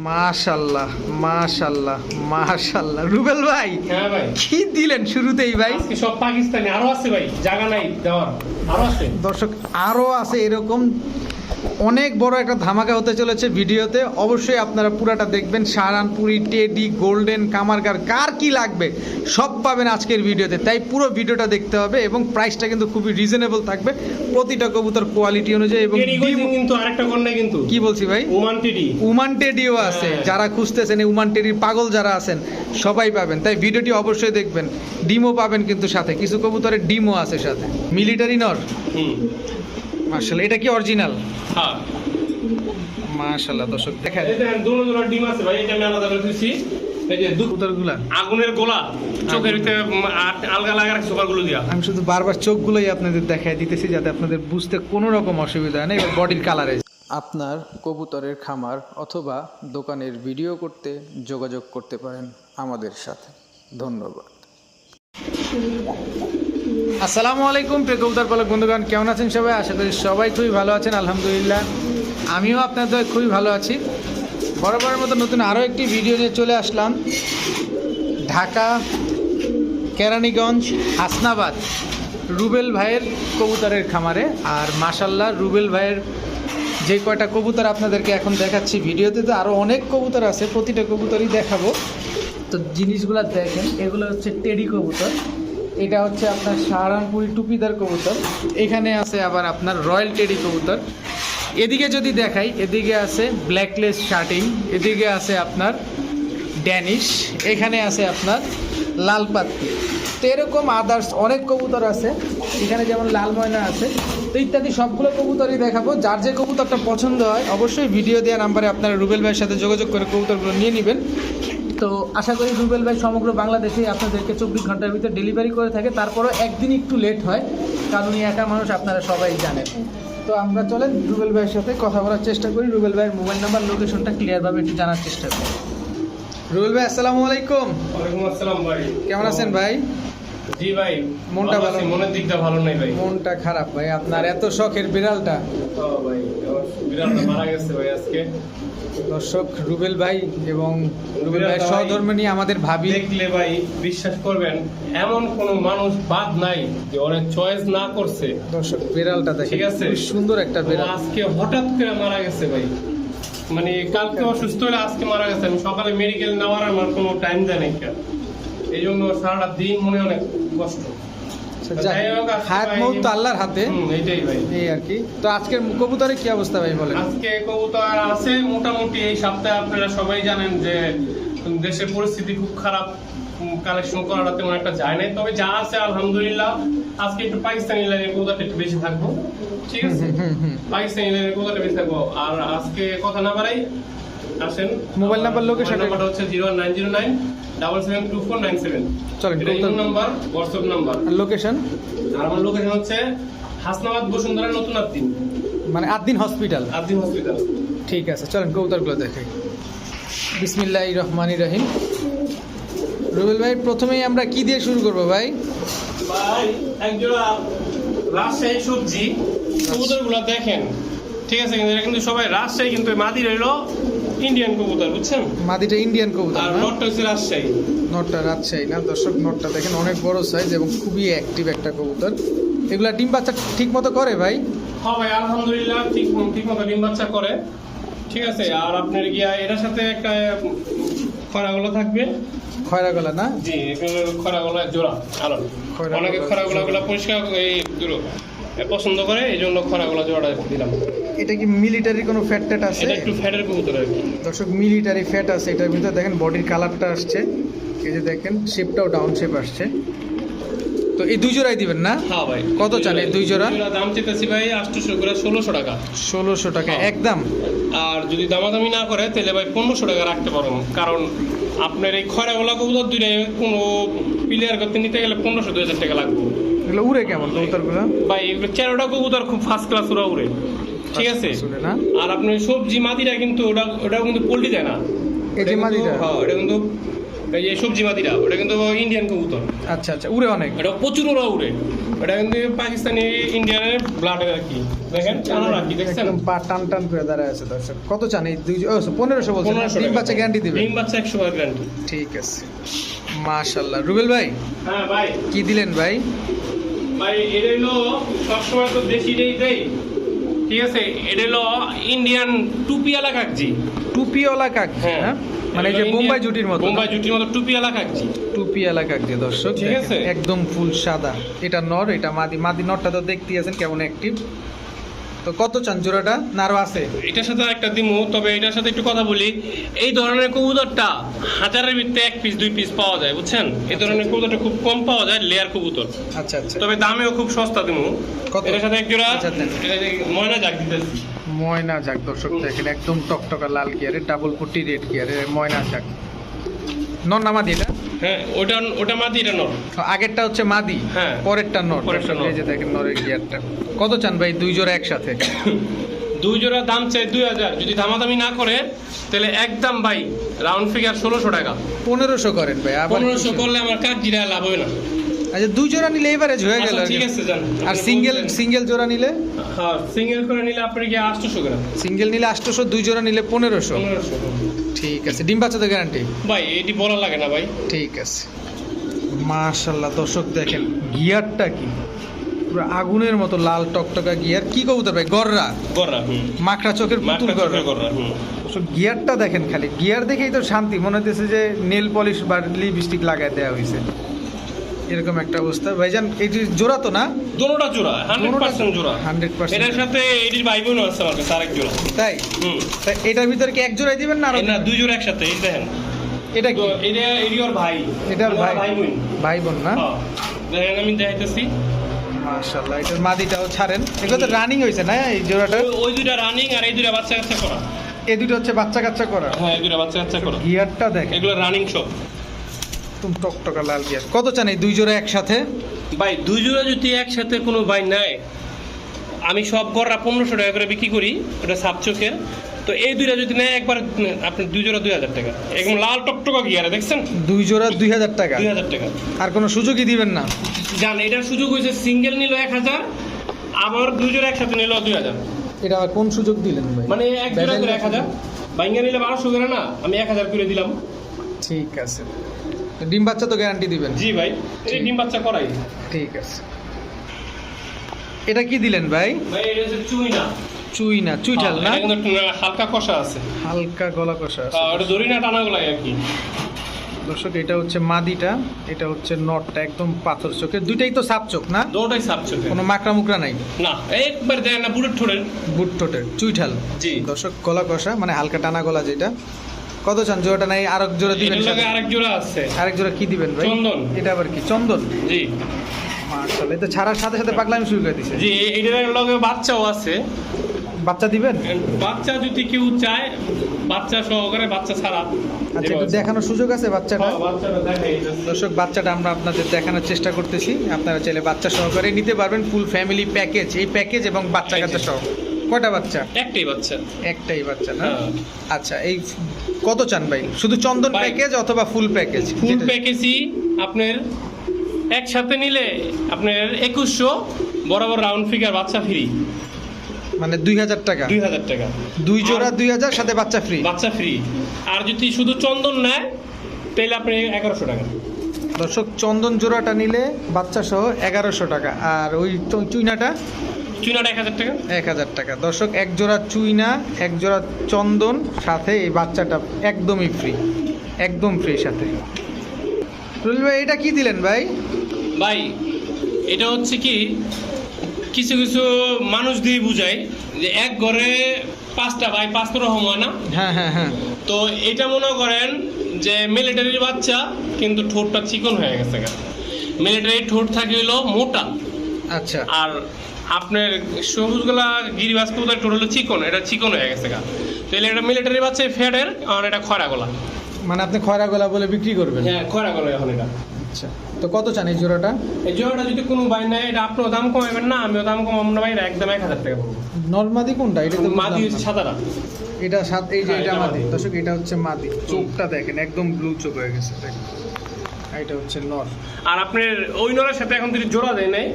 মাশাল্লাহ মাশাল্লাহ মাশাল্লাহ রুবেল ভাই হ্যাঁ ভাই। কি দিলেন শুরুতেই ভাই? সব পাকিস্তানি আরও আছে ভাই জায়গা নাই দেওয়ার আরও আছে। দর্শক আরও আছে এরকম অনেক বড় একটা ধামাকা হতে চলেছে ভিডিওতে। অবশ্যই আপনারা পুরাটা দেখবেন। সাহারানপুরি টেডি গোল্ডেন কামারগার কার কি লাগবে সব পাবেন আজকের ভিডিওতে। তাই পুরো ভিডিওটা দেখতে হবে এবং প্রাইসটা কিন্তু খুবই রিজনেবল থাকবে। প্রতিটা কবুতর কোয়ালিটি অনুযায়ী এবং কিন্তু আরেকটা কোন নাই কিন্তু। কি বলছি ভাই? উমান টেডি। উমান টেডিও আছে। হ্যাঁ। যারা খুঁজতেছেন এই উমান টেডির পাগল যারা আছেন সবাই পাবেন। তাই ভিডিওটি অবশ্যই দেখবেন। ডিমও পাবেন কিন্তু সাথে। কিছু কবুতরের ডিমও আছে সাথে। মিলিটারি নর। হুম। মার্শাল এটা কি অরিজিনাল? হ্যাঁ। মাশাল্লাহ দর্শক দেখেন। এই দেখেন দুটো দুটো ডিম আছে ভাই এটা আমি আলাদা করে দিচ্ছি এই যে আগুনের গোলা চোখের ভিতরে আলগা লাগা রাখছে গুলো দিয়া। আমি শুধু বারবার চোখগুলোই আপনাদের দেখাই দিতেছি যাতে আপনাদের বুঝতে কোনো রকম অসুবিধা হয় না এবার বডির কালারে আপনার কবুতরের খামার অথবা দোকানের ভিডিও করতে যোগাযোগ করতে পারেন আমাদের সাথে। ধন্যবাদ। আসসালামু আলাইকুম, প্রিয় কবুতর পালক বন্ধুগণ, কেমন আছেন সবাই? আশা করি সবাই খুবই ভালো আছেন, আলহামদুলিল্লাহ। আমিও আপনাদের খুবই ভালো আছি। বরাবরের মতো নতুন আরও একটি ভিডিও নিয়ে চলে আসলাম। ঢাকা, কেরানীগঞ্জ, হাসনাবাদ, রুবেল ভাইয়ের কবুতরের খামারে। আর মাসাল্লাহ রুবেল ভাইয়ের যে কয়টা কবুতর আপনাদেরকে এখন দেখাচ্ছি ভিডিওতে, তো আরও অনেক কবুতর আছে, প্রতিটা কবুতরই দেখাবো। তো জিনিসগুলো দেখেন, এগুলো হচ্ছে টেডি কবুতর। এটা হচ্ছে আপনার সাহারানপুরি টুপিদার কবুতর। এখানে আছে আবার আপনার রয়্যাল টেডি কবুতর। এদিকে যদি দেখাই, এদিকে আছে ব্ল্যাকলেস শার্টিং, এদিকে আছে আপনার ড্যানিশ, এখানে আছে আপনার লাল পাত্তি তো এরকম আদার্স অনেক কবুতর আছে, এখানে যেমন লাল ময়না আছে। তো ইত্যাদি সবগুলো কবুতরই দেখাবো। যার যে কবুতরটা পছন্দ হয়, অবশ্যই ভিডিও দেওয়া নাম্বারে আপনারা রুবেল ভাইয়ের সাথে যোগাযোগ করে কবুতরগুলো নিয়ে নেবেন। তো আশা করি রুবেল ভাই সমগ্র বাংলাদেশে আপনাদেরকে চব্বিশ ঘণ্টার ভিতরে ডেলিভারি করে থাকে। তারপরও একদিন একটু লেট হয় কারণ একা মানুষ আপনারা সবাই জানেন। তো আমরা চলেন রুবেল ভাইয়ের সাথে কথা বলার চেষ্টা করি। রুবেল ভাইয়ের মোবাইল নাম্বার লোকেশনটা ক্লিয়ারভাবে একটু জানার চেষ্টা করি। রুবেল ভাই আসসালামু আলাইকুম। ওয়ালাইকুম আসসালাম ভাই। কেমন আছেন ভাই? জি ভাই মনটা ভালো ভালো। মনের দিকটা ভালো নাই ভাই। মনটা খারাপ ভাই আপনার এত শখের বিড়ালটা। ভাই বিড়ালটা মারা গেছে ভাই আজকে। দর্শক রুবেল ভাই এবং রুবেল ভাই- সহধর্মিনী আমাদের ভাবি। দেখলে ভাই বিশ্বাস করবেন এমন কোন মানুষ বাদ নাই যে অনেক চয়েস না করছে। দর্শক বিড়ালটা ঠিক আছে। সুন্দর একটা বিড়াল। আজকে হঠাৎ করে মারা গেছে ভাই। মানে কালকে অসুস্থ হলে আজকে মারা গেছে। আমি সকালে মেডিকেল নেওয়ার আমার কোনো টাইম দেয় নাই এই জন্য সারাটা দিন মনে অনেক কষ্ট। যাই হোক, হায়াত মৌত তো আল্লাহর হাতে। এইটাই ভাই। এই আর কি। তো আজকের কবুতরের কি অবস্থা ভাই বলেন? আজকে কবুতর আছে মোটামুটি এই সপ্তাহে আপনারা সবাই জানেন যে দেশের পরিস্থিতি খুব খারাপ কালেকশন করাটা তেমন একটা যায় নাই। তবে যা আছে আলহামদুলিল্লাহ আজকে একটু পাকিস্তানি লাইনের কবুতরটা একটু বেশি থাকব। ঠিক আছে। পাকিস্তানি লাইনের কবুতরটা বেশি থাকব। আর আজকে কথা না বাড়াই আসেন। মোবাইল নাম্বার, লোকেশন নাম্বারটা হচ্ছে zero nine zero nine double seven two four nine seven. চলেন, এটা নাম্বার হোয়াটসঅ্যাপ নাম্বার। আর লোকেশন আর আমার লোকেশন হচ্ছে হাসনাবাদ বসুন্ধরা নতুন আদ্দিন মানে আদিন হসপিটাল আদ্দিন হসপিটাল ঠিক আছে চলেন কবুতরগুলো দেখাই বিসমিল্লাহ রহমানি রহিম। রুবেল ভাই প্রথমেই আমরা কি দিয়ে শুরু করব ভাই? ভাই একজোড়া রাজশাহী সবজি। কবুতরগুলা দেখেন। ঠিক আছে কিন্তু এরা কিন্তু সবাই রাজশাহী কিন্তু মাদি রইল ইন্ডিয়ান কবুতর বুঝছেন? মাদিটা ইন্ডিয়ান কবুতর আর নটটা হচ্ছে রাজশাহী। নটটা রাজশাহী না? দর্শক নটটা দেখেন অনেক বড় সাইজ এবং খুবই অ্যাক্টিভ একটা কবুতর। এগুলা ডিম বাচ্চা ঠিক মতো করে ভাই? হ্যাঁ ভাই আলহামদুলিল্লাহ ঠিক ঠিক মতো ডিম বাচ্চা করে। ঠিক আছে আর আপনার গিয়া এটার সাথে একটা খরাগুলো থাকবে। খয়রা গলা না? জি এগুলো খরাগুলো জোড়া আলো খয়রা অনেকে গলা- খরাগুলো গুলো পরিষ্কার এই দূর। পছন্দ করে এই জন্য খরাগুলো জোড়াটা দিলাম। এটা কি মিলিটারি কোনো ফ্যাট ট্যাট আছে? এটা একটু ফ্যাটের কবুতর আর কি। দর্শক মিলিটারি ফ্যাট আছে এটার ভিতরে দেখেন বডির কালারটা আসছে। এই যে দেখেন শেপটাও ডাউন শেপ আসছে। তো এই দুই জোড়াই দিবেন না? হ্যাঁ ভাই। কত চান এই দুই জোড়া? দাম চেতেছি ভাই আটশোশো করে ষোলোশো টাকা। ষোলোশো টাকা হ্যাঁ। একদম। আর যদি দামাদামি না করে তাহলে ভাই পনেরোশো টাকা রাখতে পারব। কারণ আপনার এই খয়রাগুলা কবুতর দুইটা কোনো প্লেয়ার করতে নিতে গেলে পনেরোশো দুই হাজার টাকা লাগবে। এগুলো উড়ে কেমন কবুতরগুলো? ভাই এগুলো চারোটা কবুতর খুব ফার্স্ট ক্লাস ওরা উড়ে। ঠিক আছে? আর আপনার সবজি মাটিটা কিন্তু ওটা ওটাও কিন্তু পোল্ট্রি দেয় না। এই যে মাদিটা? হ্যাঁ এটা কিন্তু এই যে সবজি মাদিরা ওটা কিন্তু ইন্ডিয়ান কবুতর। আচ্ছা আচ্ছা উড়ে অনেক। এটা প্রচুর ওরা উড়ে। এটা কিন্তু পাকিস্তানি ইন্ডিয়ানের ব্লাডের আর কি। দেখেন কানার আর কি দেখছেন? পা টান টান করে দাঁড়ায় আছে দর্শক। কত চান এই দুই ও পনেরোশো বলছেন ডিম বাচ্চা গ্যারান্টি দিবে? ডিম বাচ্চা একশো বার গ্যারান্টি ঠিক আছে। মাশাল্লাহ। রুবেল ভাই হ্যাঁ ভাই। কি দিলেন ভাই? ভাই এটা হলো সবসময় তো দেশিটাই দেই ঠিক আছে এটা হলো ইন্ডিয়ান টুপিওয়ালা কাকজি। টুপিওয়ালা কাক হ্যাঁ। হ্যাঁ? মানে যে বোম্বাই জুটির মতো বোম্বাই জুটির মতো টুপিওয়ালা কাকজি। টুপিওয়ালা কাক দর্শক ঠিক আছে। একদম ফুল সাদা। এটা নর এটা মাদি মাদি নরটা তো দেখতেই আছেন কেমন অ্যাক্টিভ তো কত চান জোড়াটা? না আরও আছে। এটার সাথে একটা দিমু তবে এটার সাথে একটু কথা বলি। এই ধরনের কবুতরটা হাজারের ভিতরে এক পিস দুই পিস পাওয়া যায় বুঝছেন? এই ধরনের কবুতরটা খুব কম পাওয়া যায় লেয়ার কবুতর। আচ্ছা আচ্ছা। তবে দামেও খুব সস্তা দিমু। কত? এটার সাথে এক জোড়া। আচ্ছা, ময়না জাগ দিতেছি। ময়না যাক দর্শক দেখেন একদম টকটকা লাল গিয়ারে ডাবল পট্টি রেড গিয়ারে ময়না যাক নর না মাদি এটা? হ্যাঁ ওটা ওটা মাদি এটা নর আগেরটা হচ্ছে মাদি হ্যাঁ। পরেরটা নর। পরেরটা নর। এই যে দেখেন নরের গিয়ারটা। কত চান ভাই দুই জোড়া একসাথে? দুই জোড়া দাম চাই দুই হাজার। যদি দামাদামি না করে তাহলে একদম ভাই রাউন্ড ফিগার ষোলোশো টাকা। পনেরোশো করেন ভাই পনেরোশো করলে আমার কাজ জিরা লাভ হবে না। আচ্ছা দুই জোড়া নিলে এভারেজ হয়ে গেল আচ্ছা, ঠিক আছে আর সিঙ্গেল সিঙ্গেল জোড়া নিলে? হ্যাঁ সিঙ্গেল করে নিলে আপনি কি আটশোশো গ্রাম? সিঙ্গেল নিলে আটশোশো দুই জোড়া নিলে পনেরোশো। পনেরোশো ঠিক আছে ডিম বাচ্চা তো গ্যারান্টি ভাই এটি বলা লাগে না ভাই। ঠিক আছে। মাশাল্লাহ দর্শক দেখেন গিয়ারটা কি? পুরো আগুনের মতো লাল টকটকা গিয়ার। কি কবুতর ভাই? গররা? গররা মাকড়া চোখের পুতুল গররা। গিয়ারটা দেখেন খালি। গিয়ার দেখেই তো শান্তি মনে হচ্ছে যে নেল পলিশ বা লিপস্টিক লাগায় দেওয়া হয়েছে এরকম একটা অবস্থা। ভাইজান এটি জোড়া তো না? দোনোটা জোড়া হান্ড্রেড পার্সেন্ট জোড়া। হান্ড্রেড পার্সেন্ট এটার সাথে এটির ভাই বোনও আছে আমার কাছে আরেক জোড়া। তাই? হুম। তা এটার ভিতরে কি এক জোড়াই দিবেন না আরও না দুই জোড়া একসাথে এই দেখেন। এটা কি? এটা এটি ওর ভাই। ওরা ভাই ভাই বোন ভাই বোন না? হ্যাঁ। দেখেন আমি দেখাইতেছি। মাশাআল্লাহ এটার মাদিটাও ছাড়েন। এগুলো তো রানিং হয়েছে না এই জোড়াটা? ওই- দুইটা রানিং আর এই দুইটা বাচ্চা কাচ্চা করা। এই দুটো হচ্ছে বাচ্চা কাচ্চা করা। হ্যাঁ এই দুইটা বাচ্চা কাচ্চা করা। গিয়ারটা দেখেন। এগুলো রানিং সব একদম টকটকা লাল গিয়ার কত চান এই দুই জোড়া একসাথে? ভাই দুই জোড়া যদি একসাথে কোনো ভাই নেয় আমি সব গড়রা পনেরোশো টাকা করে বিক্রি করি ওটা সাত চোখের। তো এই দুইটা যদি নেয় একবার আপনি দুই জোড়া দুই হাজার টাকা। একদম লাল টকটকা গিয়ারে দেখছেন? দুই জোড়া দুই হাজার টাকা? দুই হাজার টাকা। আর কোনো সুযোগই দিবেন না? জান এটার সুযোগ হয়েছে সিঙ্গেল নিল এক হাজার আবার দুই জোড়া একসাথে নিল দুই হাজার। এটা কোন সুযোগ দিলেন ভাই? মানে এক জোড়া এক হাজার। বাইঙ্গা নিলে বারোশো করে না আমি এক হাজার করে দিলাম। ঠিক আছে। ডিম বাচ্চা তো গ্যারান্টি দিবেন। জি ভাই এই ডিম বাচ্চা করাই। ঠিক আছে। এটা কি দিলেন ভাই? ভাই এটা হচ্ছে চুই না? চুই না চুইঠাল না হালকা কষা আছে। হালকা গলা কষা আছে। আহ, ওটা দড়ি না টানা গলায় আর কি। দর্শক এটা হচ্ছে মাদিটা এটা হচ্ছে নটটা একদম পাথর চোখের দুইটাই তো সাপ চোখ না? দুটাই সাপ চোখে। কোনো মাকড়া মুকড়া নাই? না একবার দেয় না বুড়ের ঠোঁটের। বুট টোটের চুইঠাল। জি। দর্শক গলা কষা মানে হালকা টানা গলা যেটা। কত চান জোড়াটা? নাই আর এক জোড়া দিবেন আরেক জোড়া আছে। আরেক জোড়া কি দিবেন ভাই? চন্দন। এটা আবার কি? চন্দন? জি। মার্শাল এটা ছাড়ার সাথে সাথে পাগলামি শুরু করে দিছে। জি এ- এটার লগে বাচ্চাও আছে। বাচ্চা দিবেন? বাচ্চা যদি কেউ চায় বাচ্চা সহকারে বাচ্চা ছাড়া আচ্ছা একটু দেখানোর সুযোগ আছে বাচ্চাটা? হ্যাঁ, বাচ্চাটা দেখাই যাচ্ছে। দর্শক বাচ্চাটা আমরা আপনাদের দেখানোর চেষ্টা করতেছি। আপনারা চাইলে বাচ্চা সহকারে নিতে পারবেন ফুল ফ্যামিলি প্যাকেজ এই প্যাকেজ এবং বাচ্চা কাচ্চা সহ। কয়টা বাচ্চা? একটাই বাচ্চা। একটাই বাচ্চা না? হ্যাঁ। আচ্ছা এই কত চান ভাই? শুধু চন্দন প্যাকেজ অথবা ফুল প্যাকেজ ফুল প্যাকেজই আপনার একসাথে নিলে আপনার একুশশো বরাবর রাউন্ড ফিগার বাচ্চা ফ্রি মানে দুই হাজার টাকা? দুই হাজার টাকা। দুই জোড়া দুই হাজার সাথে বাচ্চা ফ্রি বাচ্চা ফ্রি আর যদি শুধু চন্দন নেয় তাহলে আপনি এগারোশো টাকা। দর্শক চন্দন জোড়াটা নিলে বাচ্চা সহ এগারোশো টাকা। আর ওই চ- চুইনাটা এক হাজার টাকা? এক হাজার টাকা। দর্শক এক জোড়া চুইনা এক জোড়া চন্দন সাথে এই বাচ্চাটা একদমই ফ্রি একদম ফ্রি সাথে। রুল ভাই এটা কি দিলেন ভাই? ভাই এটা হচ্ছে কি কিছু কিছু মানুষ দিয়ে বুঝায় যে এক ঘরে পাঁচটা ভাই পাঁচটা রকম হয় না। হ্যাঁ হ্যাঁ হ্যাঁ। তো এটা মনে করেন যে মিলিটারির বাচ্চা কিন্তু ঠোঁটটা চিকন হয়ে গেছে মিলিটারির ঠোঁট থাকে হলো মোটা। আচ্ছা। আর আপনার সবুজগুলা গিরিবাজ কবুতর ঠোঁট হলো চিকন এটা চিকন হয়ে গেছে গা। তাহলে এটা মিলিটারি বাচ্চা ফেডের আর এটা খরা গলা মানে আপনি খয়রা গলা বলে বিক্রি করবেন? হ্যাঁ খরা গলা এখন এটা। আচ্ছা তো কত চান এই জোড়াটা? এই জোড়াটা যদি কোনো ভাই নেয় এটা আপনিও দাম কমাবেন না আমিও দাম কমাবো না ভাই একদম এক হাজার টাকা পড়ব। নর্মাদি কোনটা? এটা তো মাদি। সাদাটা এটা সাত এই যে হ্যাঁ, এটা মাদি। দর্শক এটা হচ্ছে মাদি। চোখটা দেখেন একদম ব্লু চোখ হয়ে গেছে দেখেন। এটা হচ্ছে নর। আর আপনার ওই নরের সাথে এখন যদি জোড়া দেয় নাই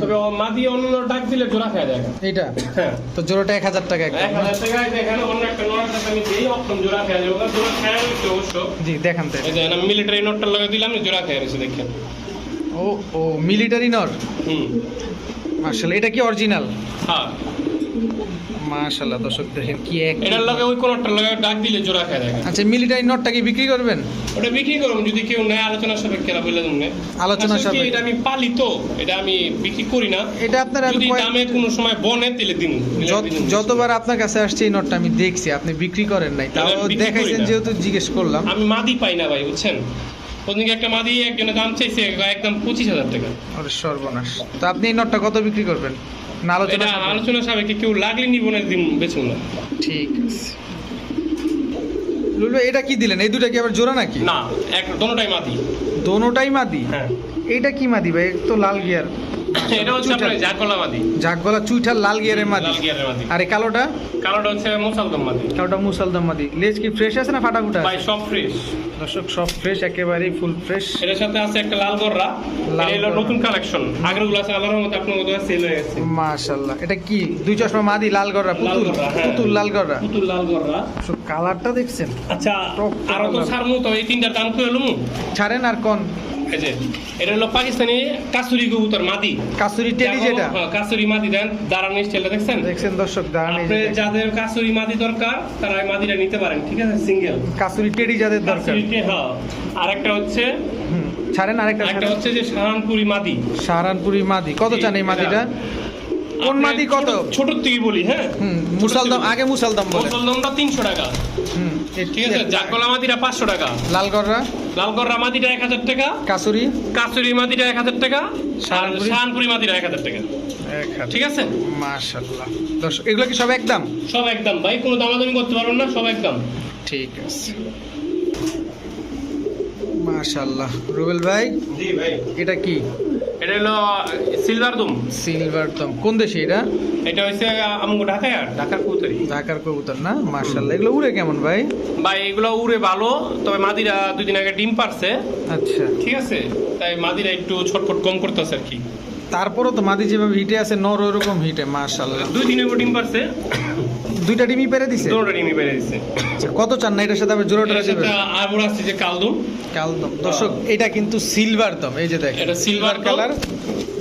তবে ও মাদি অন্য নর ডাক দিলে জোড়া খেয়ে যায় এইটা? হ্যাঁ। তো জোড়াটা এক হাজার টাকা এক হাজার টাকায় দেখেন অন্য একটা নরের সাথে আমি দিই অক্ষম জোড়া খেয়ে যাব জোড়া খেয়ে অবশ্য। জি দেখান যে আমি মিলিটারি নোটটা লাগিয়ে দিলাম জোড়া খেয়ে রয়েছে দেখেন। ও ও মিলিটারি নর? হুম। মার্শাল্লাহ এটা কি অরিজিনাল হ্যাঁ। মাশাল্লাহ দর্শক দেখেন কি এক এটার লগে ওই কোনটার লগে ডাক দিলে জোড়া খেয়ে দেখেন। আচ্ছা মিলিটারি নটটা কি বিক্রি করবেন? ওটা বিক্রি করুন যদি কেউ নেয় আলোচনা সাপেক্ষে বললে তুমি আলোচনা সাপেক্ষে। এটা আমি পালি তো? এটা আমি বিক্রি করি না। এটা আপনার যদি দামে কোনো সময় বনে দিলে দিন যতবার আপনার কাছে আসছে এই নটটা আমি দেখছি আপনি বিক্রি করেন নাই। তাও দেখাইছেন যেহেতু জিজ্ঞেস করলাম। আমি মাদি পাই না ভাই বুঝছেন? ওদিকে একটা মাদি একজনের দাম চাইছে একদম পঁচিশ হাজার টাকা। সর্বনাশ। তো আপনি এই নটটা কত বিক্রি করবেন? না আলোচনা? আলোচনা সাপেক্ষে কেউ লাগলে নিব না দিন বেছে না ঠিক আছে। লুলু এটা কি দিলেন? এই দুটা কি আবার জোড়া নাকি? না এক দোনোটাই মাদি। দোনোটাই মাদি? হ্যাঁ। এইটা কি মাদি ভাই? তো লাল গিয়ার এটা হচ্ছে আপনার জাকলা মাদি ঝাকগলা চুইঠাল লাল গিয়ারের মাদি। লাল গিয়ারের মাদি। আর এই কালোটা? কালোটা হচ্ছে মুসালদম মাদি। কালোটা মুসালদম মাদি। লেজ কি ফ্রেশ আছে না ফাটা ফুটা ভাই সব ফ্রেশ দর্শক সব ফ্রেশ একেবারেই ফুল ফ্রেশ এটার সাথে আছে একটা লাল গররা এটা নতুন কালেকশন আগেরগুলো আছে আল্লাহর মতো আপনার মতো সেল হয়ে গেছে। মাশাল্লাহ। এটা কি? দুই চশমা মাদি লাল গররা পুতুল? গররা, হ্যাঁ। পুতুল লাল গররা? পুতুল লাল গররা। সব কালারটা দেখছেন? আচ্ছা আরও তো তো এই তিনটার দাম করে ছাড়েন আর কোন? যে এটা হলো পাকিস্তানি কাসুরি কবুতর মাদি। কাসুরি টেলি যেটা? হ্যাঁ, কাসুরি মাদি দেন দাঁড়ানি স্টাইলটা দেখছেন? দেখছেন দর্শক দাঁড়ান। যাদের কাসুরি মাদি দরকার তারা এই মাদিটা নিতে পারেন ঠিক আছে? সিঙ্গেল কাসুরি টেলি যাদের দরকার। হ্যাঁ। আর একটা হচ্ছে ছাড়েন আরেকটা একটা হচ্ছে যে সাহানপুরি মাদি। সাহারানপুরি মাদি। কত চান এই মাদিটা? কোন মাদি কত? ছোট- থেকে বলি হ্যাঁ? মুসালদম আগে মুসালদম বলে মুসলদমটা তিনশো টাকা। হুম ঠিক আছে? জাগলা মাদিটা পাঁচশো টাকা। লাল গররা লালগড়রা মাদিটা এক হাজার টাকা। কাসুরি? কাসুরি মাদিটা এক হাজার টাকা। মাদিটা এক হাজার টাকা। এক হাজার। ঠিক আছে? মাশাল্লাহ দর্শক এগুলো কি সব একদম? সব একদম। ভাই কোনো দামাদামি করতে পারবেন না সব একদম। ঠিক আছে। মাশাল্লাহ রুবেল ভাই জি ভাই। এটা কি? এটা হলো সিলভার দম সিলভার দম কোন দেশে এটা? এটা হচ্ছে আমগো ঢাকায় ঢাকার কবুতরি ঢাকার কবুতর না? মাশাআল্লাহ। এগুলো উড়ে কেমন ভাই? ভাই এগুলো উড়ে ভালো তবে মাদিরা দুই দিন আগে ডিম পারছে। আচ্ছা। ঠিক আছে? তাই মাদিরা একটু ছটফট কম করতেছে আর কি। তারপরও তো মাদি যেভাবে হিটে আছে নর ওরকম হিটে মাশাল্লাহ দুই দিন আগে ডিম পারছে। দুইটা ডিমই পেরে দিছে? দুটোটা ডিমই বেড়ে দিচ্ছে আচ্ছা, কত চান না এটার সাথে আবার জোড়া টোড়া এর দেবে সাথে আবার আসছে যে কালদুম। কালদম। দর্শক এটা কিন্তু সিলভার দম এই যে দেখেন। এটা দম। কালার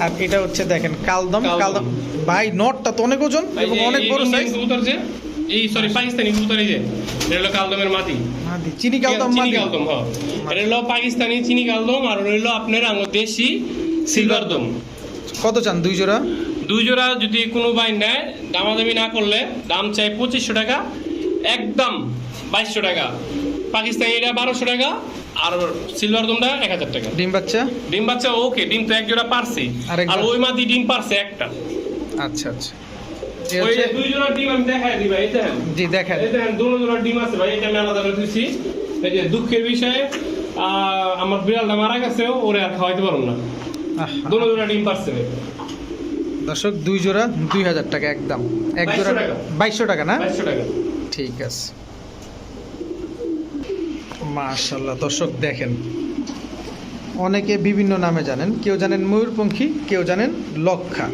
আর এটা হচ্ছে দেখেন কালদম। কালদম। ভাই নটটা তো অনেক ওজন এবং অনেক বড় সাইজ কবুতর যে এই সরি পাকিস্তানি কবুতর এই যে এটা হলো কালদমের মাটি মাদি। চিনি কালদম চিনি মাদি। কালদম হ্যাঁ এটা হলো পাকিস্তানি চিনি কালদম আর হলো আপনার আঙ্গ দেশি সিলভার দম। কত চান দুই জোড়া? দুই জোড়া যদি কোনো ভাই নেয় দামাদামি না করলে দাম চাই পঁচিশশো টাকা একদম বাইশশো টাকা। পাকিস্তানি এটা বারোশো টাকা আর সিলভার দমটা এক হাজার টাকা। ডিম বাচ্চা? ডিম বাচ্চা ওকে ডিম তো এক জোড়া পারছি। আর ওই মাদি ডিম পারছে একটা। আচ্ছা আচ্ছা। দুই জোড়া ডিম আমি দেখাই দিই ভাই এই দেখেন। জি দেখেন। এই দেখেন দুটো জোড়া ডিম আছে ভাই এটা আমি আলাদা করে দিচ্ছি এই যে দুঃখের বিষয়ে আমার বিড়ালটা মারা গেছে ওরে আর খাওয়াইতে পারব না। দুটো জোড়া ডিম পারছে দর্শক দুই জোড়া দুই হাজার টাকা একদম। এক জোড়া বাইশশো টাকা না? টাকা। ঠিক আছে। মাশাল্লাহ দর্শক দেখেন। অনেকে বিভিন্ন নামে জানেন। কেউ জানেন ময়ূরপঙ্খী কেউ জানেন লক্ষা।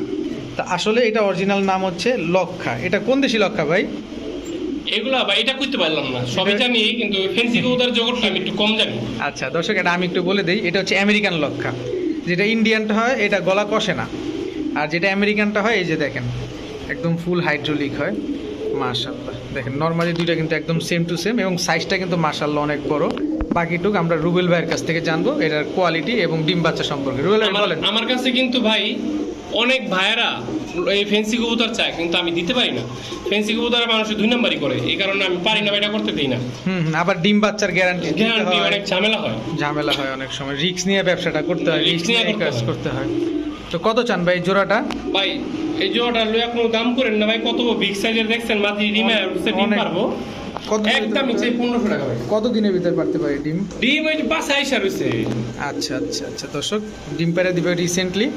তা আসলে এটা অরিজিনাল নাম হচ্ছে লক্ষা। এটা কোন দেশি লক্ষা ভাই? এগুলা ভাই এটা করতে পারলাম না। সবই জানি কিন্তু ফেন্সি কবুতর জগৎটা আমি একটু কম জানি। আচ্ছা দর্শক এটা আমি একটু বলে দিই। এটা হচ্ছে আমেরিকান লক্ষা। যেটা ইন্ডিয়ানটা হয় এটা গলা কষে না। আর যেটা আমেরিকানটা হয় এই যে দেখেন একদম ফুল হাইড্রোলিক হয়। মার্শাল্লাহ দেখেন নর্মালি দুইটা কিন্তু একদম সেম টু সেম এবং সাইজটা কিন্তু মার্শাল্লাহ অনেক বড়। বাকিটুক আমরা রুবেল ভাইয়ের কাছ থেকে জানব এটার কোয়ালিটি এবং ডিম বাচ্চা সম্পর্কে। রুবেল ভাই বলেন। আমার কাছে কিন্তু ভাই অনেক ভাইয়েরা এই ফেন্সি কবুতর চায় কিন্তু আমি দিতে পারি না। ফেন্সি কবুতর মানুষ দুই নাম্বারই করে এই কারণে আমি পারি না এটা করতে দিই না। হুম আবার ডিম বাচ্চার গ্যারান্টি গ্যারান্টি অনেক ঝামেলা হয়। ঝামেলা হয় অনেক সময় রিস্ক নিয়ে ব্যবসাটা করতে হয় রিস্ক নিয়ে কাজ। করতে হয়। তো কত চান ভাই জোড়াটা? ভাই এই জোড়াটা লইয়া কোনো দাম করেন না ভাই কত বিগ সাইজের দেখছেন? মাটি ডিমে উঠছে ডিম পারব। কত দিনের চাই পনেরোশো টাকা ভাই। কত দিনের ভিতরে পারতে পারে ডিম? ডিম ওই আচ্ছা আচ্ছা আচ্ছা দর্শক ডিম পেরে দিবে রিসেন্টলি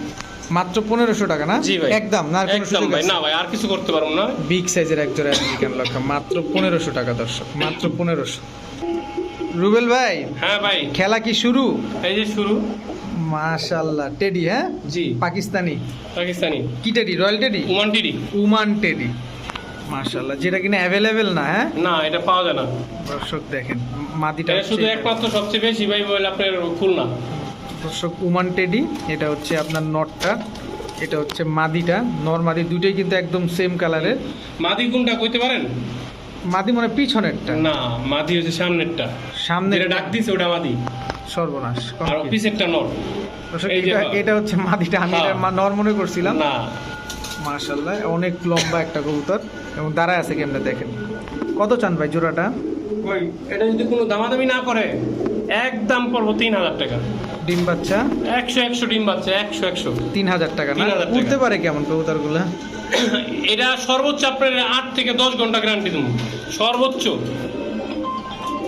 মাত্র পনেরোশো টাকা না? জি ভাই। একদম না একদম ভাই না ভাই আর কিছু করতে পারব না। বিগ সাইজের এক জোড়া আমেরিকান লক্ষা মাত্র পনেরোশো টাকা দর্শক মাত্র পনেরোশো। রুবেল ভাই হ্যাঁ ভাই। খেলা কি শুরু? এই যে শুরু। মাশাল্লাহ টেডি হ্যাঁ? জি। পাকিস্তানি। পাকিস্তানি। কি teddy royal teddy? Oman teddy. Oman teddy. মাশাল্লাহ যেটা কিনা অ্যাভেলেবেল না হ্যাঁ? না এটা পাওয়া যায় না। দর্শক দেখেন মাদিটা শুধু একমাত্র সবচেয়ে বেশি ভাই বলে আপনার খুলনা। দর্শক উমান টেডি এটা হচ্ছে আপনার নটটা এটা হচ্ছে মাদিটা নর মাদি দুটোই কিন্তু একদম সেম কালারের মাদি কোনটা কইতে পারেন? মাদি মানে পিছনেরটা। না মাদি হচ্ছে সামনেরটা। সামনে যেটা ডাক দিছে ওটা মাদি। সর্বনাশ আর? পিছেরটা যে এটা এটা হচ্ছে মাদিটা। আমি হ্যাঁ। এটা মা- নর মনে করছিলাম। না। মাশাল্লাহ অনেক লম্বা একটা কবুতর এবং দাঁড়ায় আছে কেমনে দেখেন। কত চান ভাই জোড়াটা? এটা যদি কোনো দামাদামি না করে একদম পড়ব তিন হাজার টাকা। ডিম বাচ্চা? একশো একশো ডিম বাচ্চা একশো একশো। তিন হাজার টাকা না? 3,000 টাকা। উঠতে পারে কেমন কবুতরগুলো? এটা সর্বোচ্চ আপনার আট থেকে দশ ঘণ্টা গ্যারান্টি দেবো। সর্বোচ্চ।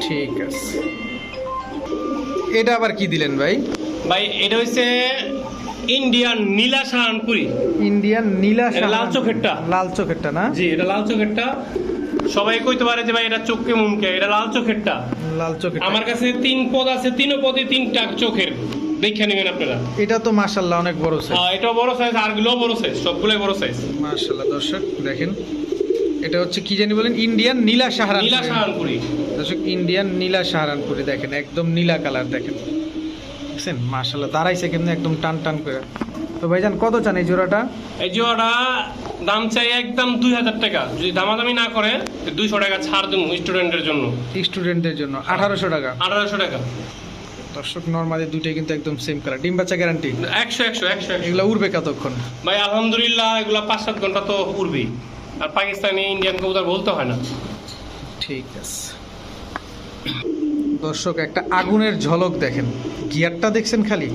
ঠিক আছে। এটা আবার কি দিলেন ভাই? ভাই এটা হচ্ছে ইন্ডিয়ান নীলা সাহানপুরি ইন্ডিয়ান নীলা লাল চোখেরটা। লাল চোখেরটা না? জি এটা লাল চোখেরটা। সবাই কইতে পারে যে ভাই এটা চোখকে মুমকে এটা লাল চোখেরটা। লাল চোখেরটা। আমার কাছে তিন পদ আছে তিন পদে তিনটা চোখের। দেখে নেবেন আপনারা। এটা তো মাশাল্লাহ অনেক বড় সাইজ হ্যাঁ এটাও বড় সাইজ আর গুলোও বড় সাইজ সবগুলোই বড় সাইজ মাশাল্লাহ দর্শক দেখেন। এটা হচ্ছে কি জানি বলেন ইন্ডিয়ান নীলা সাহারান নীলা সাহানপুরি দর্শক ইন্ডিয়ান নীলা সাহারানপুরি দেখেন একদম নীলা কালার দেখেন। বুঝছেন মাশাল্লাহ দাঁড়াইছে কিন্তু একদম টান টান করে। তো ভাইজান কত চান এই জোড়াটা? এই জোড়া দাম চাই একদম দুই হাজার টাকা। যদি দামাদামি না করে দুইশো টাকা ছাড় দেবো স্টুডেন্টের জন্য। স্টুডেন্টদের জন্য। আঠারোশো টাকা? আঠারোশো টাকা। দর্শক নর্মালি দুইটাই কিন্তু একদম সেম কালার ডিম বাচ্চা গ্যারান্টি একশো একশো একশো একশো। এগুলো উড়বে কতক্ষণ? ভাই আলহামদুলিল্লাহ এগুলা পাঁচ সাত ঘণ্টা তো উড়বেই। আর পাকিস্তানি ইন্ডিয়ান কবুতর বলতে হয় না। ঠিক আছে। দর্শক একটা আগুনের ঝলক দেখেন। গিয়ারটা দেখছেন খালি?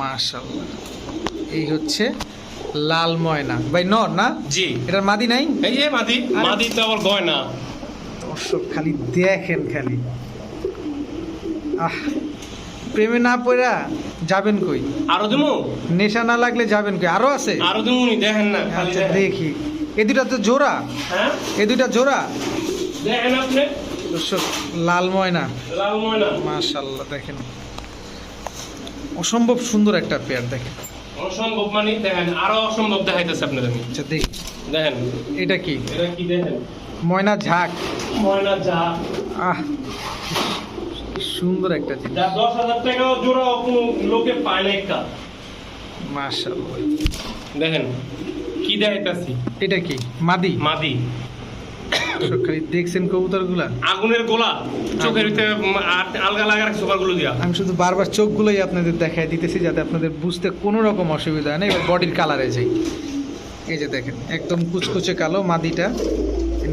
মাশাল্লাহ এই হচ্ছে লাল ময়না। ভাই নর না? জি। এটার মাদি নাই? এই যে মাদি মাদি তো আবার গয়না। দর্শক খালি দেখেন খালি। আহ প্রেমে না পড়া যাবেন কই? আরও দিমু? নেশা না লাগলে যাবেন কই? আরও আছে? আরও দিমু দেখেন না খালি আচ্ছা দেখি। এ দুটা তো জোড়া? হ্যাঁ? এ দুটা জোড়া? দেখেন আপনি। দর্শক লাল ময়না। লাল ময়না। মাশাল্লাহ দেখেন। অসম্ভব সুন্দর একটা পেয়ার দেখেন। অসম্ভব মানে দেখেন আরও অসম্ভব দেখাইতেছে আপনাদের। আমি আচ্ছা দেখি দেখেন। এটা কি? এটা কি দেখেন? ময়না ঝাঁক। ময়না যা আহ সুন্দর একটা জিনিস। যা দশ হাজার টাকাও জোড়া কোনো লোকে পায় না একটা মাশাল্লাহ দেখেন কি দেখাইতেছি? এটা কি? মাদি? মাদি। দর্শক খালি দেখছেন কবুতরগুলা? আগুনের গোলা। চোখের ভিতরে আলগা লাগা রাখছে গুলো দিয়া। আমি শুধু বারবার চোখগুলোই আপনাদের দেখাই দিতেছি যাতে আপনাদের বুঝতে কোনো রকম অসুবিধা এবার বডির কালারে যাই। এই যে দেখেন একদম কুচকুচে কালো মাদিটা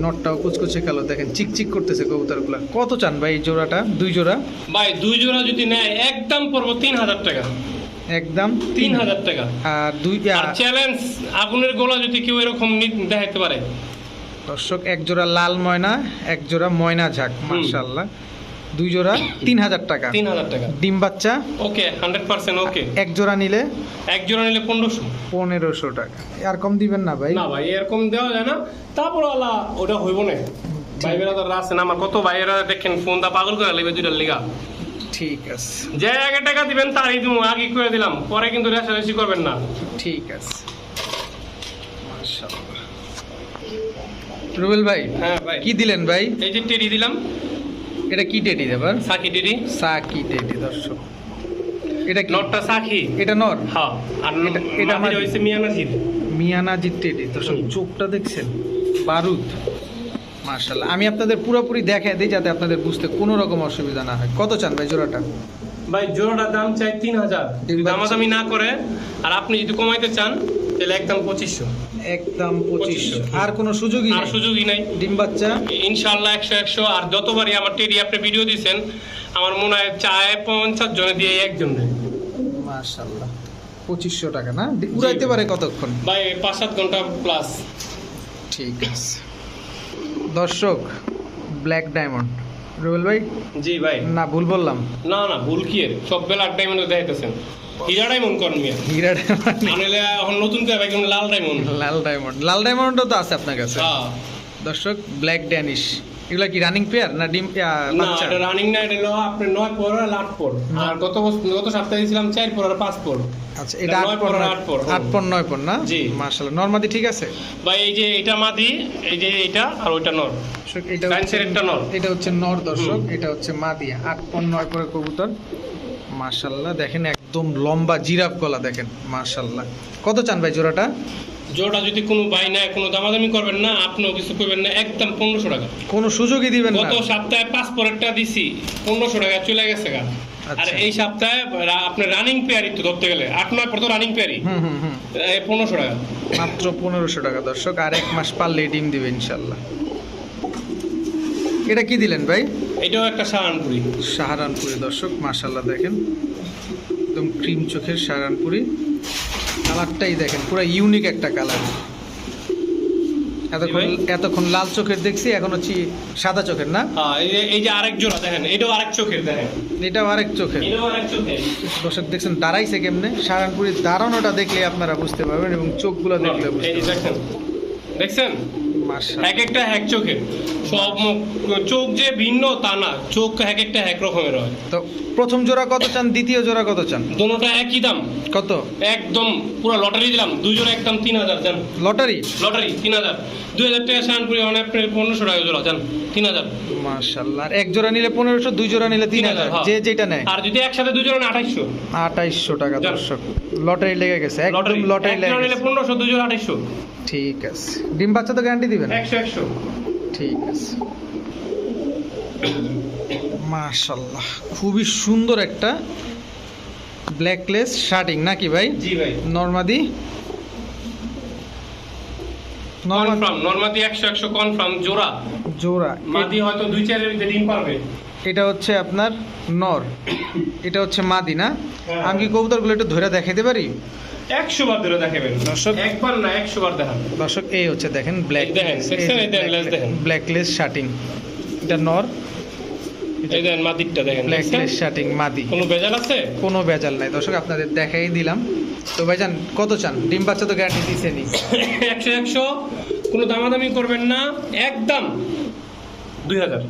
নটটাও কুচকুচে কালো। দেখেন চিকচিক করতেছে কবুতরগুলা। কত চান ভাই এই জোড়াটা? দুই জোড়া? ভাই দুই জোড়া যদি নেয় একদম পড়ব তিন হাজার টাকা। একদম তিন হাজার টাকা। আর দুই চ্যালেঞ্জ আগুনের গোলা যদি কেউ এরকম দেখাইতে পারে দর্শক এক জোড়া লাল ময়না এক জোড়া ময়না ঝাঁক মাশাল্লাহ দুই জোড়া তিন হাজার টাকা। তিন হাজার টাকা। ডিম বাচ্চা। Okay hundred percent okay. এক জোড়া নিলে? এক জোড়া নিলে পনেরোশো। পনেরোশো টাকা। আর কম দিবেন না ভাই? না ভাই এরকম দেওয়া যায় না। তারপর আল্লাহ ওটা হইব না। ভাই বেড়া আছে না আমার কত ভাইয়েরা দেখেন ফোন দা পাগল করে লাগবে দুইটার লিগা। ঠিক আছে। যে আগে টাকা দিবেন তারই দিব আগে করে দিলাম। পরে কিন্তু রেশারেশি করবেন না। ঠিক আছে মাশাআল্লাহ। রুবেল ভাই? হ্যাঁ ভাই। কি দিলেন ভাই? এই যে টেডি দিলাম। এটা কি টেডি দেবার? Psaki teddy. সাকি টেডি দর্শক। এটা কি? নটটা সাকি। এটা নর? হ্যাঁ আর এটা- এটা মাদি। হইছে মিয়ানাজির। মিয়ানাজির টেডি দর্শক চোখটা দেখছেন? বারুদ। মাশাল্লাহ আমি আপনাদের পুরোপুরি দেখাই দিই যাতে আপনাদের বুঝতে কোনো রকম অসুবিধা না হয়। কত চান ভাই জোড়াটা? ভাই জোড়াটার দাম চাই তিন হাজার। দামাদামি না করে আর আপনি যদি কমাইতে চান তাহলে একদম পঁচিশশো। একদম পঁচিশশো। আর কোনো সুযোগই আর সুযোগই নাই। ডিম বাচ্চা? ইনশাল্লাহ একশো একশো। আর যতবারই আমার টেডি আপনি ভিডিও দিয়েছেন আমার মনে হয় চায় পঞ্চাশ জনে দিয়ে একজন দেয় মাশাল্লাহ পঁচিশশো টাকা না? উড়াইতে পারে কতক্ষণ? ভাই পাঁচ সাত ঘণ্টা প্লাস ঠিক আছে। দর্শক ব্ল্যাক ডায়মন্ড রুবেল ভাই? জি ভাই। না ভুল বললাম। না না ভুল কি এর? সব বেলা ডায়মন্ড দেখাইতেছেন হীরা ডায়মন্ড করেন মিয়া? হীরা ডায়মন্ড। আনলে এখন নতুন করে ভাই লাল ডায়মন্ড। লাল ডায়মন্ড। লাল ডায়মন্ডও তো আছে আপনার কাছে। হ্যাঁ। দর্শক ব্ল্যাক ড্যানিশ। এগুলা কি রানিং পেয়ার না ডিম না এটা রানিং না এটা আপনার নয় পর আর আট পর। আর গত গত সপ্তাহে দিয়েছিলাম চার পর আর পাঁচ পর। আচ্ছা এটা আট পর আট পর। আট পর নয় পর না? জি। মার্শাল্লাহ নর্মাদি ঠিক আছে? বা এই যে এটা মাদি এই যে এটা আর ওইটা নর। দর্শক, এটা হচ্ছে- একটা নর। এটা হচ্ছে নর দর্শক এটা হচ্ছে মাদিয়া আট পর নয় পরে কবুতর। মার্শাল্লাহ দেখেন একদম লম্বা জিরাফ গলা দেখেন মার্শাল্লাহ কত চান ভাই জোড়াটা? জোড়া যদি কোনো বাই না কোনো দামাদামি করবেন না আপনিও কিছু করবেন না একদম পনেরোশো টাকা। কোনো সুযোগই দিবেন না। গত সপ্তাহে পাঁচ পরেরটা দিছি পনেরোশো টাকা চলে গেছে গা। আর আচ্ছা। এই সপ্তাহে আপনার রানিং পেয়ারি তো ধরতে গেলে আট নয় পর তো রানিং পেয়ারি হুম হুম হুম। পনেরোশো টাকা। মাত্র পনেরোশো টাকা দর্শক আর এক মাস পারলেই ডিম দিবে ইনশাল্লাহ। এটা কি দিলেন ভাই? এটাও একটা সাহানপুরি সাহারানপুরি দর্শক মাশাল্লাহ দেখেন। একদম ক্রিম চোখের সাহারানপুরি। কালারটাই দেখেন পুরো ইউনিক একটা কালার। এতক্ষণ এতক্ষণ লাল চোখের দেখছি এখন হচ্ছে সাদা চোখের না? হ্যাঁ এই যে- আরেক জোড়া দেখেন এটাও আরেক চোখের দেখেন। এটাও আরেক চোখের। দর্শক দেখছেন দাঁড়াইছে কেমনে? সারানপুরের দাঁড়ানোটা দেখলে আপনারা বুঝতে পারবেন এবং চোখগুলো দেখলে বুঝতে পারবেন। দেখছেন? এক একটা এক চোখের সব চোখ যে ভিন্ন তা না চোখ এক একটা এক রকমের হয়। তো প্রথম জোড়া কত চান দ্বিতীয় জোড়া কত চান? দোনোটা একই দাম। কত? একদম পুরো লটারি দিলাম দুই জোড়া একদম তিন হাজার লটারি? লটারি তিন হাজার। দুই হাজার টাকা অনেক পনেরোশো টাকা জোড়া যান তিন হাজার। মাশাল্লাহ এক জোড়া নিলে পনেরোশো দুই জোড়া নিলে তিন হাজার হ্যাঁ। যে যেটা নেয়। আর যদি একসাথে দুই জোড়া আঠাইশশো। আঠাইশশো টাকা। দর্শক লটারি লেগে গেছে একদম লটারি। লেগে নিলে গেছে। পনেরোশো দুই জোড়া আঠাইশশো। ঠিক আছে। ডিম বাচ্চা তো গ্যারান্টি দিবেন একশো একশো। ঠিক আছে। মাশাল্লাহ খুবই সুন্দর একটা ব্ল্যাকলেস শার্টিং নাকি ভাই? জি ভাই। নর্মাদি? নর্মাদি? কনফার্ম নর্মাদি একশো একশো কনফার্ম জোড়া। জোড়া। মাদি হয়তো দুই চারের ভিতরে ডিম পারবে। এটা হচ্ছে আপনার নর। এটা হচ্ছে মাদি না? হ্যাঁ। আমি কি কবুতরগুলো একটু ধরে দেখাইতে পারি? একশো বার ধরে দেখাবেন। দর্শক- একবার না একশো বার দেখান। দর্শক এই হচ্ছে দেখেন ব্ল্যাক দেখেন? এই দেখেন, দেখেন। শার্টিং এটা নর। এই দেখেন মাদিরটা দেখেন শার্টিং মাদি কোনো বেজাল আছে? কোনো বেজাল নাই। দর্শক আপনাদের দেখাই দিলাম। তো ভাইজান কত চান? ডিম বাচ্চা তো গ্যারান্টি দিছেনি একশো একশো। কোনো দামাদামি করবেন না। একদম দুই হাজার।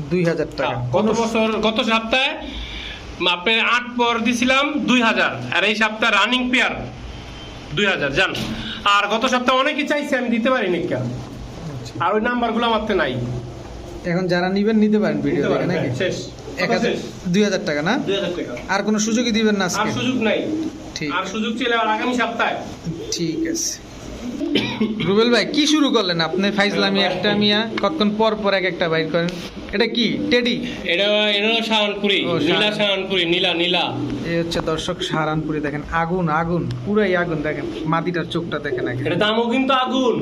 দুই হাজার টাকা। হ্যাঁ, গত বছর গত সপ্তাহে আপনি আট পর দিছিলাম দুই হাজার। আর এই সপ্তাহে রানিং পেয়ার দুই হাজার জান। আর গত সপ্তাহে অনেকেই চাইছে আমি দিতে পারিনি কা আর ওই নাম্বারগুলো আমার তো নাই। এখন যারা নিবেন নিতে পারেন ভিডিও দেখে নাকি? হ্যাঁ, শেষ হাজার শেষ। দুই হাজার টাকা না? আর কোনো সুযোগই দিবেন না আর সুযোগ নাই। ঠিক। আর সুযোগ ছিল আর আগামী সপ্তাহে। ঠিক আছে। রুবেল ভাই কি শুরু করলেন আপনি? ফাইজলামি একটা মিয়া কতক্ষণ পর পর এক একটা বাইর করেন? এটা কি? টেডি? এটা এটা শাহানপুরি নীলা শাহান- শাহানপুরি নীলা নীলা। এই হচ্ছে দর্শক সাহারানপুরি দেখেন আগুন আগুন পুরাই আগুন দেখেন মাদিটার চোখটা দেখেন আগে। এটা দামও কিন্তু আগুন।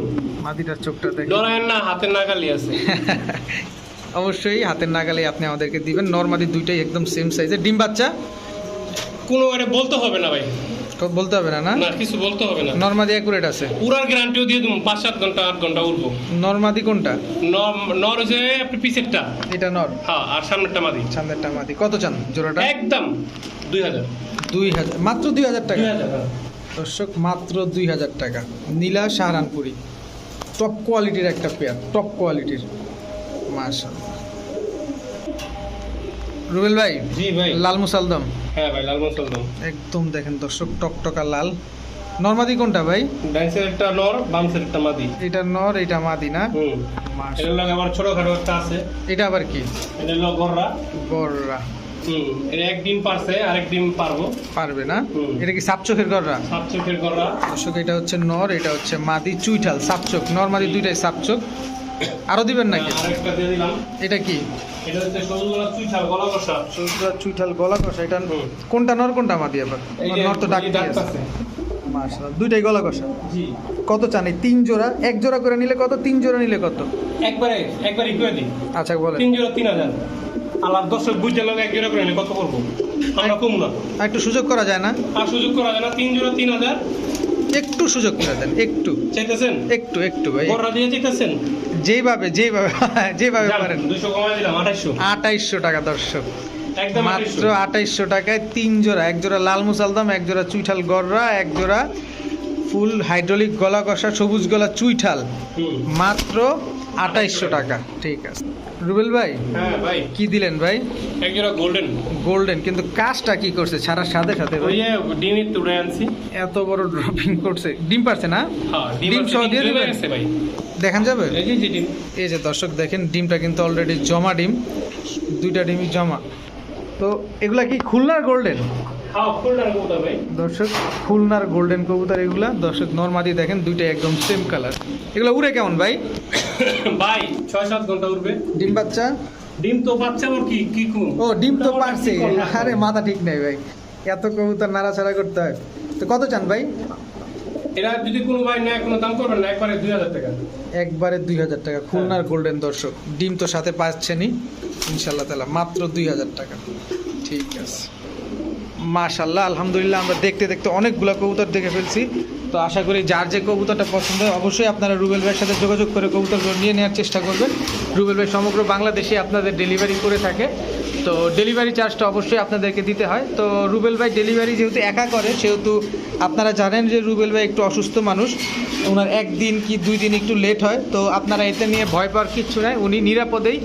মাদিটার চোখটা দেখেন। ডরায়েন না হাতের নাগালি আছে। অবশ্যই হাতের নাগালে আপনি আমাদেরকে দিবেন। নর্মালি দুইটাই একদম সেম সাইজের ডিম বাচ্চা? কোনো বলতে হবে না ভাই। বলতে হবে না না? না কিছু বলতে হবে না। নর্মাদি অ্যাকুরেট আছে। পুরার গ্যারান্টিও দিয়ে দেবো পাঁচ সাত ঘণ্টা আট ঘণ্টা উঠবো। নর্মাদি কোনটা? নর যে আপনি পিসেরটা। এটা নর। হ্যাঁ আর সামনেরটা মাদি। সামনেরটা মাদি। কত চান জোড়াটা? একদম দুই হাজার। দুই হাজার। মাত্র দুই হাজার টাকা? হ্যাঁ। দর্শক মাত্র দুই হাজার টাকা। নীলা সাহারানপুরি টপ কোয়ালিটির একটা পেয়ার টপ কোয়ালিটির মাশাল রুবেল ভাই জি ভাই। লাল মুসালদম। হ্যাঁ ভাই লাল একদম দেখেন দর্শক টকটকা লাল। নর্মাদি কোনটা ভাই? একটা নর বামসের একটা মাদি। এটা নর এটা মাদি না? হুম। লগে আবার ছোটখাটো একটা আছে। এটা আবার কি? এটা গররা। গররা। হুম এটা এক ডিম পারছে আরেক ডিম পারব। পারবে না? এটা কি গররা? গররা। দর্শক এটা হচ্ছে নর এটা হচ্ছে মাদি চুইঠাল সাপচোক নর্মালি দুইটাই সাপচোক আরও দিবেন নাকি? দিলাম। এটা কি? এটা চুইঠাল গলা কষা। কোনটা নর কোনটা মাদি আবার? নর তো ডাক মাশাআল্লাহ দুইটাই গলা কষা? কত চান তিন জোড়া? এক জোড়া করে নিলে কত তিন জোড়া নিলে কত? একবারে একবারে করে দিই আচ্ছা বলেন। তিন জোড়া তিন হাজার। দর্শক বুঝতে লাগে এক জোড়া করে নিলে কত করব? আমরা কম না। আর একটু সুযোগ করা যায় না? আর সুযোগ করা যায় না তিন জোড়া তিন হাজার। একটু সুযোগ করে দেন একটু। চাইতেছেন? একটু একটু ভাই। বড়রা দিয়ে চাইতেছেন? যেভাবে যেভাবে যেভাবে পারেন। 200 কমাই দিলাম আঠাইশো। আঠাইশশো টাকা দর্শক। মাত্র আঠাইশশো টাকায় তিন জোড়া এক জোড়া লাল মুসালদাম এক জোড়া চুইঠাল গররা এক জোড়া ফুল হাইড্রোলিক গলা কষা সবুজ গলা চুইঠাল। মাত্র আঠাইশশো টাকা ঠিক আছে। রুবেল ভাই হ্যাঁ ভাই। কি দিলেন ভাই? গোল্ডেন গোল্ডেন কিন্তু কাজটা কি করছে? ছাড়ার সাথে সাথে ওই যে ডিমের তুলে আনছি। এত বড় ড্রপিং করছে। ডিম পারছে না? হ্যাঁ ডিম সহ দিয়ে দিবেন? ভাই। দেখান যাবে? এই যে যে এই যে দর্শক দেখেন ডিমটা কিন্তু অলরেডি জমা ডিম। দুইটা ডিমই জমা। তো এগুলা কি খুলনার গোল্ডেন দর্শক খুলনার গোল্ডেন কবুতর এগুলা। দর্শক নর্মাদি দেখেন দুইটা একদম সেম কালার এগুলো উড়ে কেমন ভাই? ভাই ছয় সাত ঘণ্টা উঠবে ডিম বাচ্চা? ডিম তো বাচ্চা ওর কি? কি ও ডিম তো পারছে। আরে মাথা ঠিক নেই ভাই। এত কবুতর নাড়াচাড়া করতে হয়। তো কত চান ভাই? এরা যদি কোনো ভাই নেয় কোনো দাম করবেন না একবারে দুই হাজার টাকা। একবারে দুই হাজার টাকা। খুলনার গোল্ডেন দর্শক ডিম তো সাথে পাচ্ছেনই। ইনশাল্লাহ তালা মাত্র দুই হাজার টাকা। ঠিক আছে। মাশাল্লাহ আলহামদুলিল্লাহ, আমরা দেখতে দেখতে অনেকগুলো কবুতর দেখে ফেলছি। তো আশা করি যার যে কবুতরটা পছন্দ হয়, অবশ্যই আপনারা রুবেল ভাইয়ের সাথে যোগাযোগ করে কবুতরগুলো নিয়ে নেওয়ার চেষ্টা করবেন। রুবেল ভাই সমগ্র বাংলাদেশে আপনাদের ডেলিভারি করে থাকে। তো ডেলিভারি চার্জটা অবশ্যই আপনাদেরকে দিতে হয়। তো রুবেল ভাই ডেলিভারি যেহেতু একা করে, সেহেতু আপনারা জানেন যে রুবেল ভাই একটু অসুস্থ মানুষ। ওনার একদিন কি দুই দিন একটু লেট হয়। তো আপনারা এতে নিয়ে ভয় পাওয়ার কিচ্ছু নাই। উনি নিরাপদেই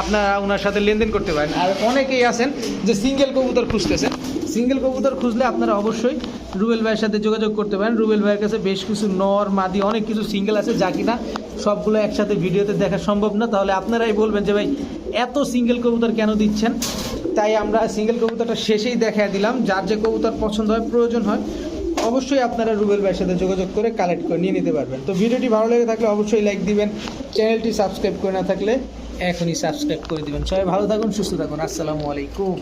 আপনারা ওনার সাথে লেনদেন করতে পারেন। আর অনেকেই আছেন যে সিঙ্গেল কবুতর খুঁজতেছেন। সিঙ্গেল কবুতর খুঁজলে আপনারা অবশ্যই রুবেল ভাইয়ের সাথে যোগাযোগ করতে পারেন। রুবেল ভাইয়ের কাছে বেশ কিছু নর, মাদি, অনেক কিছু সিঙ্গেল আছে যা কিনা সবগুলো একসাথে ভিডিওতে দেখা সম্ভব না। তাহলে আপনারাই বলবেন যে, ভাই, এত সিঙ্গেল কবুতর কেন দিচ্ছেন? তাই আমরা সিঙ্গেল কবুতরটা শেষেই দেখা দিলাম। যার যে কবুতর পছন্দ হয়, প্রয়োজন হয়, অবশ্যই আপনারা রুবেল ভাইয়ের সাথে যোগাযোগ করে কালেক্ট করে নিয়ে নিতে পারবেন। তো ভিডিওটি ভালো লেগে থাকলে অবশ্যই লাইক দিবেন। চ্যানেলটি সাবস্ক্রাইব করে না থাকলে এখনই সাবস্ক্রাইব করে দিবেন। সবাই ভালো থাকুন, সুস্থ থাকুন। আসসালামু আলাইকুম।